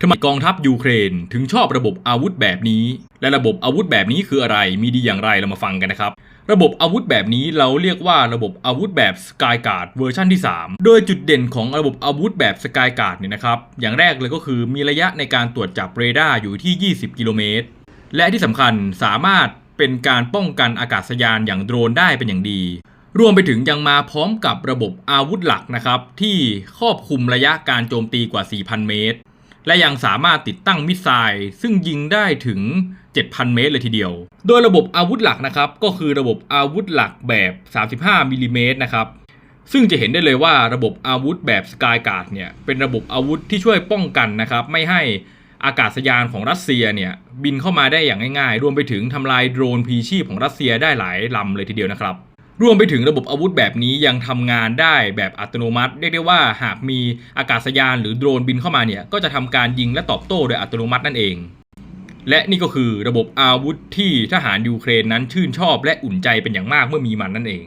ทำไมกองทัพยูเครนถึงชอบระบบอาวุธแบบนี้ และระบบอาวุธแบบนี้คืออะไรมีดีอย่างไรเรามาฟังกันนะครับ ระบบอาวุธแบบนี้เราเรียกว่าระบบอาวุธแบบ Skyguard เวอร์ชันที่ 3 โดยจุดเด่นของระบบอาวุธแบบ Skyguard เนี่ยนะครับอย่างแรกเลยก็คือมีระยะในการตรวจจับเรดาร์อยู่ที่ 20 กิโลเมตรและที่สำคัญสามารถเป็นการป้องกันอากาศยานอย่างโดรนได้เป็นอย่างดี รวมไปถึงยังมาพร้อมกับระบบอาวุธหลักนะครับที่ครอบคลุมระยะการโจมตีกว่า 4,000 เมตร และยังสามารถติดตั้งมิสไซล์ซึ่งยิงได้ถึง 7,000 เมตรเลยทีเดียว โดยระบบอาวุธหลักนะครับ ก็คือระบบอาวุธหลักแบบ 35มิลลิเมตรนะครับ ซึ่งจะเห็นได้เลยว่าระบบอาวุธแบบ Skyguard เนี่ยเป็นระบบอาวุธที่ช่วยป้องกันนะครับ ไม่ให้อากาศยานของรัสเซียเนี่ยบินเข้ามาได้อย่างง่ายๆ รวมไปถึงทำลายโดรนพีชีพของรัสเซียได้หลายลำเลยทีเดียวนะครับ รวมไปถึงระบบอาวุธแบบนี้ยังทำงานได้แบบอัตโนมัติ เรียกได้ว่าหากมีอากาศยานหรือโดรนบินเข้ามาเนี่ย ก็จะทำการยิงและตอบโต้โดยอัตโนมัตินั่นเอง และนี่ก็คือระบบอาวุธที่ทหารยูเครนนั้นชื่นชอบและอุ่นใจเป็นอย่างมากเมื่อมีมันนั่นเอง